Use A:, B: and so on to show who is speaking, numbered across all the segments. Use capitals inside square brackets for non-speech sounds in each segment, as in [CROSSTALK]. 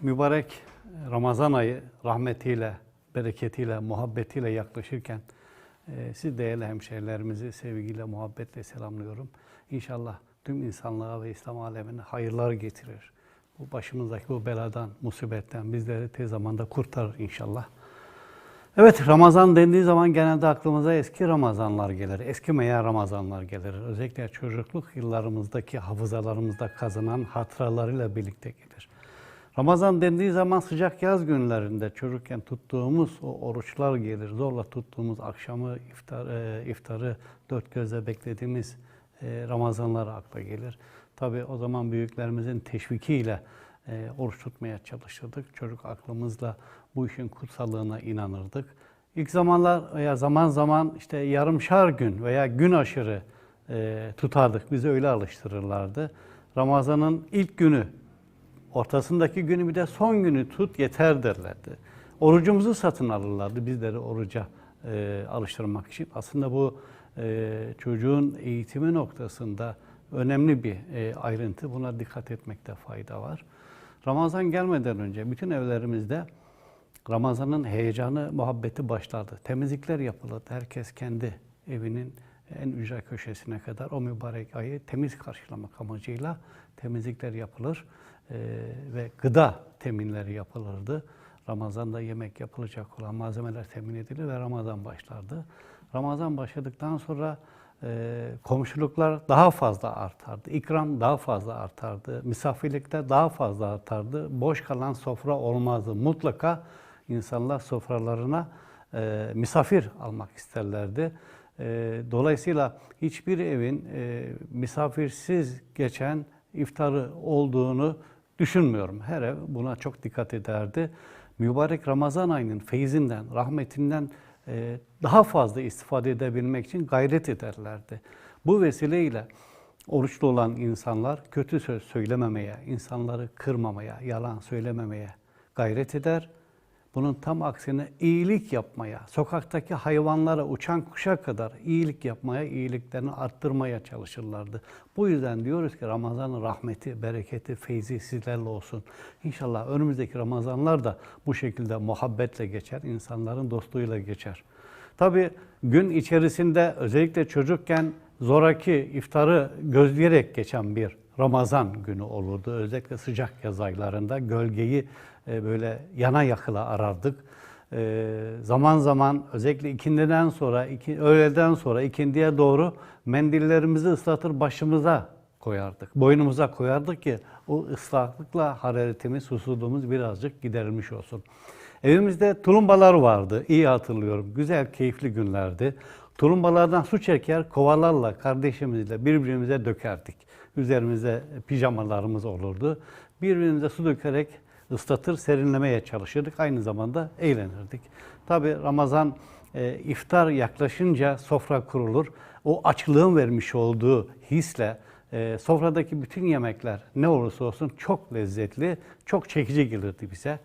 A: mübarek Ramazan ayı rahmetiyle, bereketiyle, muhabbetiyle yaklaşırken e, siz değerli hemşehrilerimizi sevgiyle, muhabbetle selamlıyorum. İnşallah tüm insanlığa ve İslam alemine hayırlar getirir. Bu başımızdaki bu beladan, musibetten bizleri tez zamanda kurtarır inşallah. Evet Ramazan dendiği zaman genelde aklımıza eski Ramazanlar gelir. Eskimeyen Ramazanlar gelir. Özellikle çocukluk yıllarımızdaki hafızalarımızda kazınan hatıralarıyla birlikte gelir. Ramazan dendiği zaman sıcak yaz günlerinde çocukken tuttuğumuz o oruçlar gelir. Zorla tuttuğumuz akşamı, iftar, e, iftarı dört gözle beklediğimiz e, Ramazanlar akla gelir. Tabi o zaman büyüklerimizin teşvikiyle e, oruç tutmaya çalışırdık. Çocuk aklımızla bu işin kutsallığına inanırdık. İlk zamanlar veya zaman zaman işte yarımşar gün veya gün aşırı e, tutardık. Bizi öyle alıştırırlardı. Ramazan'ın ilk günü, ortasındaki günü bir de son günü tut yeter derlerdi. Orucumuzu satın alırlardı bizleri oruca e, alıştırmak için. Aslında bu e, çocuğun eğitimi noktasında önemli bir e, ayrıntı. Buna dikkat etmekte fayda var. Ramazan gelmeden önce bütün evlerimizde Ramazan'ın heyecanı, muhabbeti başlardı. Temizlikler yapılırdı. Herkes kendi evinin en ücra köşesine kadar o mübarek ayı temiz karşılamak amacıyla temizlikler yapılır ve gıda teminleri yapılırdı. Ramazan'da yemek yapılacak olan malzemeler temin edilir ve Ramazan başlardı. Ramazan başladıktan sonra e, komşuluklar daha fazla artardı. İkram daha fazla artardı. Misafirlikler daha fazla artardı. Boş kalan sofra olmazdı. Mutlaka insanlar sofralarına e, misafir almak isterlerdi. E, dolayısıyla hiçbir evin misafirsiz geçen iftarı olduğunu düşünmüyorum. Her ev buna çok dikkat ederdi. Mübarek Ramazan ayının feyzinden, rahmetinden e, daha fazla istifade edebilmek için gayret ederlerdi. Bu vesileyle oruçlu olan insanlar kötü söz söylememeye, insanları kırmamaya, yalan söylememeye gayret eder. Bunun tam aksine iyilik yapmaya, sokaktaki hayvanlara, uçan kuşa kadar iyilik yapmaya, iyiliklerini arttırmaya çalışırlardı. Bu yüzden diyoruz ki Ramazan'ın rahmeti, bereketi, feyzi sizlerle olsun. İnşallah önümüzdeki Ramazanlar da bu şekilde muhabbetle geçer, insanların dostluğuyla geçer. Tabi gün içerisinde özellikle çocukken zoraki iftarı gözleyerek geçen bir Ramazan günü olurdu. Özellikle sıcak yaz aylarında gölgeyi e, böyle yana yakıla arardık. E, zaman zaman özellikle ikindiden sonra, iki, öğleden sonra ikindiye doğru mendillerimizi ıslatır başımıza koyardık. Boynumuza koyardık ki o ıslaklıkla hararetimiz, susuzluğumuz birazcık giderilmiş olsun. Evimizde tulumbalar vardı. iyi hatırlıyorum. Güzel, keyifli günlerdi. Tulumbalardan su çeker, kovalarla, kardeşimizle birbirimize dökerdik. Üzerimize pijamalarımız olurdu. Birbirimize su dökerek ıslatır, serinlemeye çalışırdık. Aynı zamanda eğlenirdik. Tabi Ramazan e, iftar yaklaşınca sofra kurulur. O açlığın vermiş olduğu hisle e, sofradaki bütün yemekler ne olursa olsun çok lezzetli, çok çekici gelirdi bize.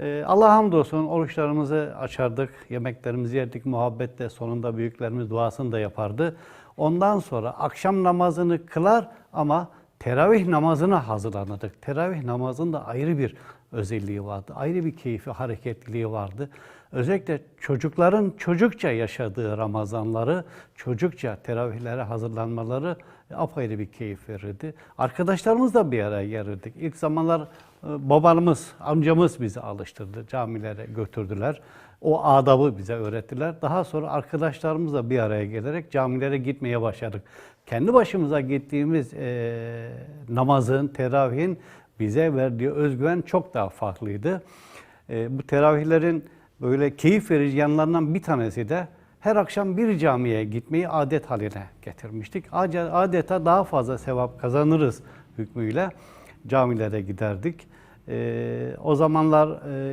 A: Ee, Allah hamdolsun oruçlarımızı açardık, yemeklerimizi yerdik muhabbetle sonunda büyüklerimiz duasını da yapardı. Ondan sonra akşam namazını kılar ama teravih namazına hazırlanırdık. Teravih namazında ayrı bir özelliği vardı, ayrı bir keyfi, hareketliliği vardı. Özellikle çocukların çocukça yaşadığı Ramazanları, çocukça teravihlere hazırlanmaları apayrı bir keyif verirdi. Arkadaşlarımızla bir araya gelirdik. İlk zamanlar e, babamız, amcamız bizi alıştırdı, camilere götürdüler. O adabı bize öğrettiler. Daha sonra arkadaşlarımızla bir araya gelerek camilere gitmeye başladık. Kendi başımıza gittiğimiz e, namazın, teravihin bize verdiği özgüven çok daha farklıydı. E, bu teravihlerin böyle keyif verici yanlarından bir tanesi de her akşam bir camiye gitmeyi adet haline getirmiştik. Adeta daha fazla sevap kazanırız hükmüyle camilere giderdik. Ee, o zamanlar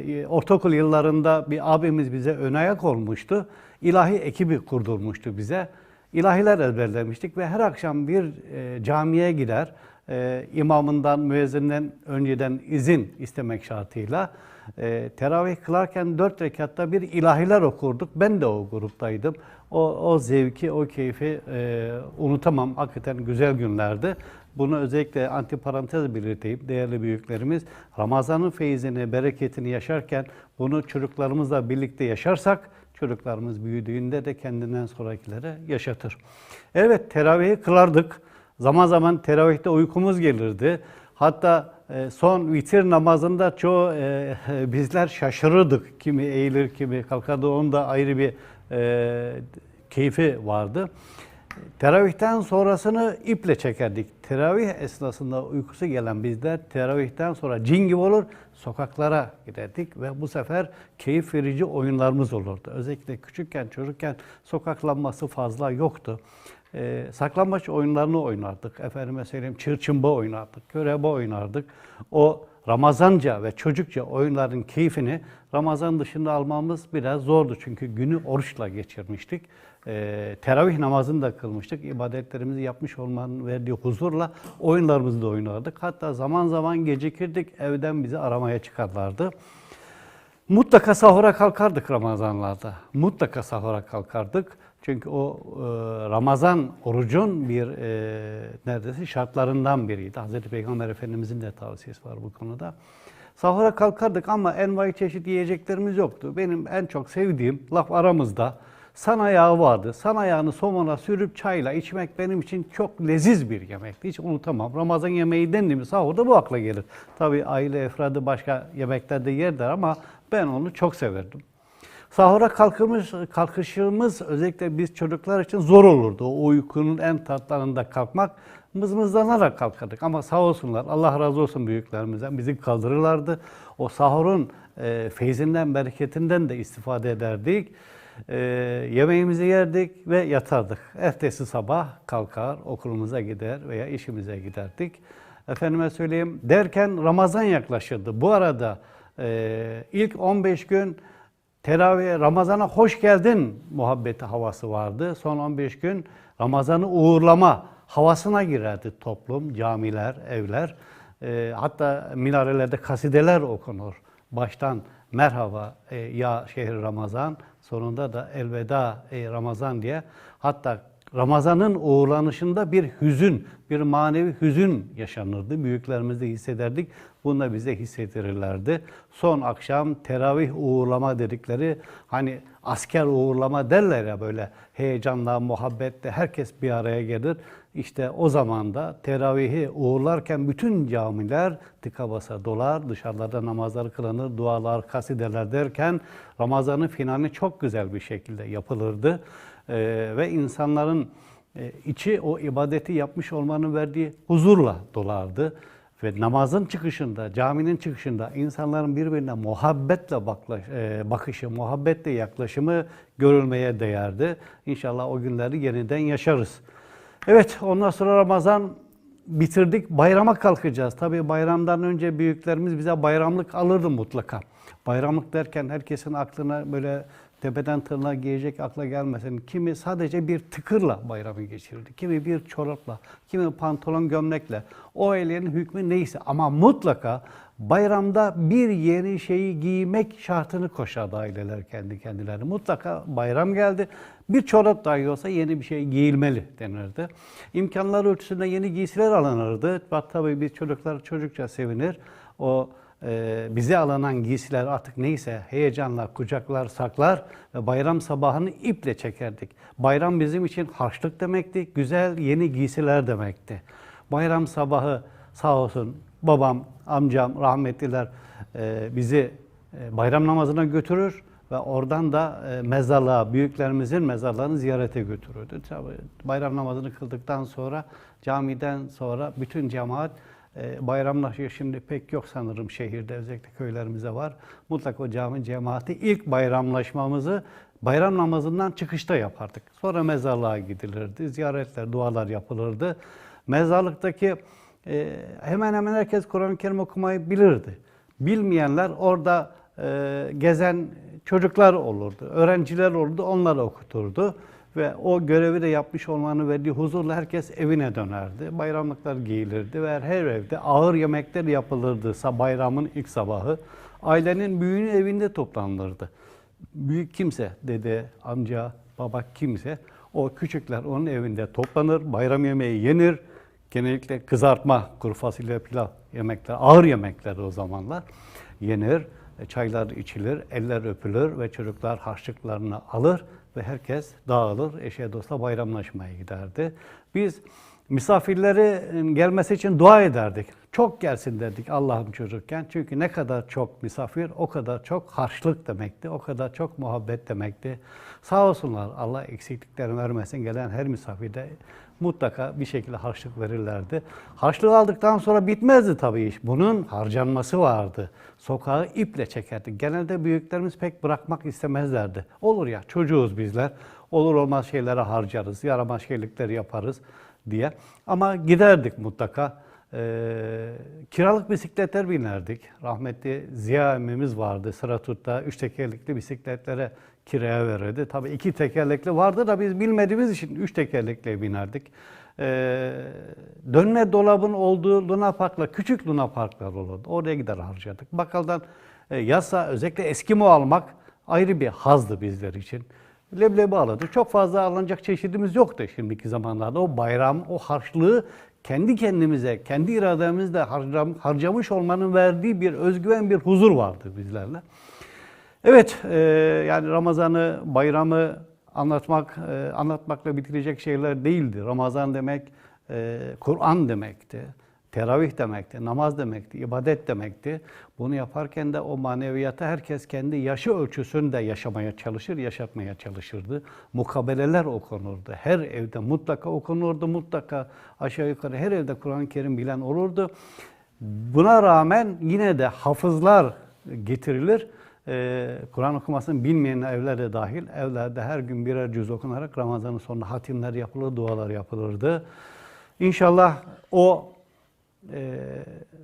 A: e, ortaokul yıllarında bir abimiz bize ön ayak olmuştu. İlahi ekibi kurdurmuştu bize. İlahiler ezberlemiştik ve her akşam bir e, camiye gider, e, imamından, müezzinden önceden izin istemek şartıyla E, teravih kılarken dört rekatta bir ilahiler okurduk. Ben de o gruptaydım. O, o zevki, o keyfi e, unutamam. Hakikaten güzel günlerdi. Bunu özellikle antiparantez belirteyim. Değerli büyüklerimiz Ramazan'ın feyzini, bereketini yaşarken bunu çocuklarımızla birlikte yaşarsak çocuklarımız büyüdüğünde de kendinden sonrakilere yaşatır. Evet teravihi kılardık. Zaman zaman teravihte uykumuz gelirdi. Hatta son vitir namazında çoğu e, [LAUGHS] bizler şaşırırdık. Kimi eğilir, kimi kalkardı. Onun da ayrı bir e, keyfi vardı. Teravihten sonrasını iple çekerdik. Teravih esnasında uykusu gelen bizler teravihten sonra cin gibi olur sokaklara giderdik ve bu sefer keyif verici oyunlarımız olurdu. Özellikle küçükken, çocukken sokaklanması fazla yoktu. Ee, saklambaç oyunlarını oynardık. Efendime söyleyeyim çırçımba oynardık, körebe oynardık. O Ramazanca ve çocukça oyunların keyfini Ramazan dışında almamız biraz zordu. Çünkü günü oruçla geçirmiştik. Ee, teravih namazını da kılmıştık. İbadetlerimizi yapmış olmanın verdiği huzurla oyunlarımızı da oynardık. Hatta zaman zaman gecikirdik, evden bizi aramaya çıkarlardı. Mutlaka sahura kalkardık Ramazanlarda. Mutlaka sahura kalkardık. Çünkü o e, Ramazan orucun bir e, neredeyse şartlarından biriydi. Hazreti Peygamber Efendimizin de tavsiyesi var bu konuda. Sahura kalkardık ama envai çeşit yiyeceklerimiz yoktu. Benim en çok sevdiğim laf aramızda san ayağı vardı. San ayağını somona sürüp çayla içmek benim için çok leziz bir yemekti. Hiç unutamam. Ramazan yemeği dendi mi sahurda bu akla gelir. Tabii aile efradı başka yemeklerde yerler ama ben onu çok severdim. Sahura kalkımız, kalkışımız özellikle biz çocuklar için zor olurdu. O uykunun en tatlarında kalkmak mızmızlanarak kalkardık. Ama sağ olsunlar, Allah razı olsun büyüklerimizden bizi kaldırırlardı. O sahurun e, feyzinden, bereketinden de istifade ederdik. E, yemeğimizi yerdik ve yatardık. Ertesi sabah kalkar, okulumuza gider veya işimize giderdik. Efendime söyleyeyim, derken Ramazan yaklaşırdı. Bu arada e, ilk 15 gün Teravih, Ramazan'a hoş geldin muhabbeti havası vardı. Son 15 gün Ramazan'ı uğurlama havasına girerdi toplum, camiler, evler. E, hatta minarelerde kasideler okunur. Baştan merhaba e, ya şehir Ramazan, sonunda da elveda ey Ramazan diye. Hatta Ramazan'ın uğurlanışında bir hüzün, bir manevi hüzün yaşanırdı. Büyüklerimiz de hissederdik. Bunu da bize hissettirirlerdi. Son akşam teravih uğurlama dedikleri hani asker uğurlama derler ya böyle heyecanla, muhabbetle herkes bir araya gelir. İşte o zaman da teravihi uğurlarken bütün camiler tıka basa dolar, dışarılarda namazlar kılınır, dualar, kasideler derken Ramazan'ın finali çok güzel bir şekilde yapılırdı. Ee, ve insanların e, içi o ibadeti yapmış olmanın verdiği huzurla dolardı. Ve namazın çıkışında, caminin çıkışında insanların birbirine muhabbetle baklaş, e, bakışı, muhabbetle yaklaşımı görülmeye değerdi. İnşallah o günleri yeniden yaşarız. Evet, ondan sonra Ramazan bitirdik, bayrama kalkacağız. Tabii bayramdan önce büyüklerimiz bize bayramlık alırdı mutlaka. Bayramlık derken herkesin aklına böyle tepeden tırnağa giyecek akla gelmesin. Kimi sadece bir tıkırla bayramı geçirirdi. Kimi bir çorapla, kimi pantolon gömlekle. O ailenin hükmü neyse ama mutlaka bayramda bir yeni şeyi giymek şartını koşardı aileler kendi kendilerine. Mutlaka bayram geldi. Bir çorap dahi olsa yeni bir şey giyilmeli denirdi. İmkanlar ölçüsünde yeni giysiler alınırdı. Tabii biz çocuklar çocukça sevinir. O bize alınan giysiler artık neyse heyecanla kucaklar saklar ve bayram sabahını iple çekerdik. Bayram bizim için harçlık demekti, güzel yeni giysiler demekti. Bayram sabahı sağ olsun babam, amcam, rahmetliler e, bizi e, bayram namazına götürür ve oradan da e, mezarlığa, büyüklerimizin mezarlarını ziyarete götürürdü. Bayram namazını kıldıktan sonra camiden sonra bütün cemaat e, bayramlaşıyor. Şimdi pek yok sanırım şehirde özellikle köylerimize var. Mutlaka o cami cemaati ilk bayramlaşmamızı bayram namazından çıkışta yapardık. Sonra mezarlığa gidilirdi. Ziyaretler, dualar yapılırdı. Mezarlıktaki e, hemen hemen herkes Kur'an-ı Kerim okumayı bilirdi. Bilmeyenler orada e, gezen çocuklar olurdu, öğrenciler olurdu, onları okuturdu. Ve o görevi de yapmış olmanın verdiği huzurla herkes evine dönerdi. Bayramlıklar giyilirdi ve her evde ağır yemekler yapılırdı bayramın ilk sabahı. Ailenin büyüğünün evinde toplanılırdı. Büyük kimse, dede, amca, baba kimse o küçükler onun evinde toplanır, bayram yemeği yenir. Genellikle kızartma, kuru fasulye, pilav yemekler, ağır yemekler o zamanlar yenir. e, Çaylar içilir, eller öpülür ve çocuklar harçlıklarını alır ve herkes dağılır, eşe dosta bayramlaşmaya giderdi. Biz misafirlerin gelmesi için dua ederdik. Çok gelsin dedik Allah'ım çocukken. Çünkü ne kadar çok misafir o kadar çok harçlık demekti. O kadar çok muhabbet demekti. Sağ olsunlar Allah eksikliklerini vermesin. Gelen her misafirde mutlaka bir şekilde harçlık verirlerdi. Harçlığı aldıktan sonra bitmezdi tabii iş. Bunun harcanması vardı. Sokağı iple çekerdik. Genelde büyüklerimiz pek bırakmak istemezlerdi. Olur ya çocuğuz bizler. Olur olmaz şeylere harcarız. Yaramaz şeylikleri yaparız diye. Ama giderdik mutlaka. Ee, kiralık bisikletler binerdik. Rahmetli Ziya emmimiz vardı. Sıra tutta üç tekerlekli bisikletlere kiraya verirdi. Tabii iki tekerlekli vardı da biz bilmediğimiz için üç tekerlekle binerdik. Ee, dönme dolabın olduğu Luna Park'la küçük Luna Parklar olurdu. Oraya gider harcadık. Bakkaldan e, yasa özellikle Eskimo almak ayrı bir hazdı bizler için. Leblebi alırdık. Çok fazla alınacak çeşidimiz yoktu şimdiki zamanlarda. O bayram, o harçlığı kendi kendimize, kendi irademizle harcam, harcamış olmanın verdiği bir özgüven, bir huzur vardı bizlerle. Evet, e, yani Ramazan'ı, bayramı anlatmak, e, anlatmakla bitirecek şeyler değildi. Ramazan demek e, Kur'an demekti, teravih demekti, namaz demekti, ibadet demekti. Bunu yaparken de o maneviyata herkes kendi yaşı ölçüsünde yaşamaya çalışır, yaşatmaya çalışırdı. Mukabeleler okunurdu. Her evde mutlaka okunurdu, mutlaka aşağı yukarı her evde Kur'an-ı Kerim bilen olurdu. Buna rağmen yine de hafızlar getirilir. Ee, Kur'an okumasını bilmeyen evler de dahil, evlerde her gün birer cüz okunarak Ramazan'ın sonunda hatimler yapılır, dualar yapılırdı. İnşallah o e,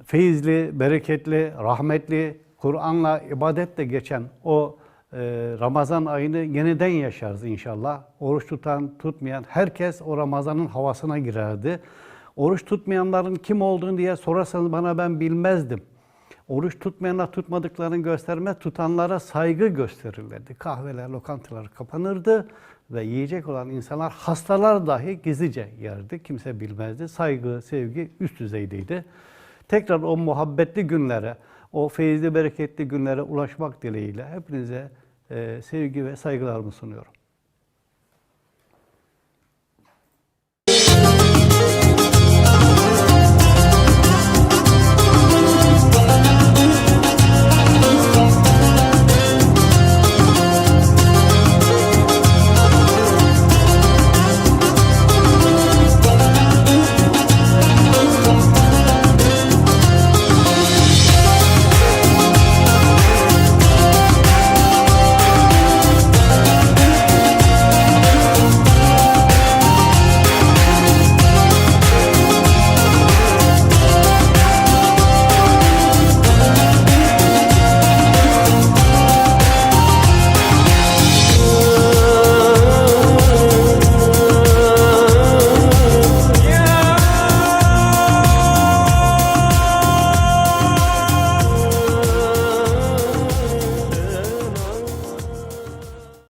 A: feyizli, bereketli, rahmetli, Kur'an'la, ibadetle geçen o e, Ramazan ayını yeniden yaşarız inşallah. Oruç tutan, tutmayan herkes o Ramazan'ın havasına girerdi. Oruç tutmayanların kim olduğunu diye sorarsanız bana ben bilmezdim. Oruç tutmayanlar tutmadıklarını göstermez, tutanlara saygı gösterirlerdi. Kahveler, lokantalar kapanırdı ve yiyecek olan insanlar, hastalar dahi gizlice yerdi. Kimse bilmezdi. Saygı, sevgi üst düzeydeydi. Tekrar o muhabbetli günlere, o feyizli, bereketli günlere ulaşmak dileğiyle hepinize e, sevgi ve saygılarımı sunuyorum.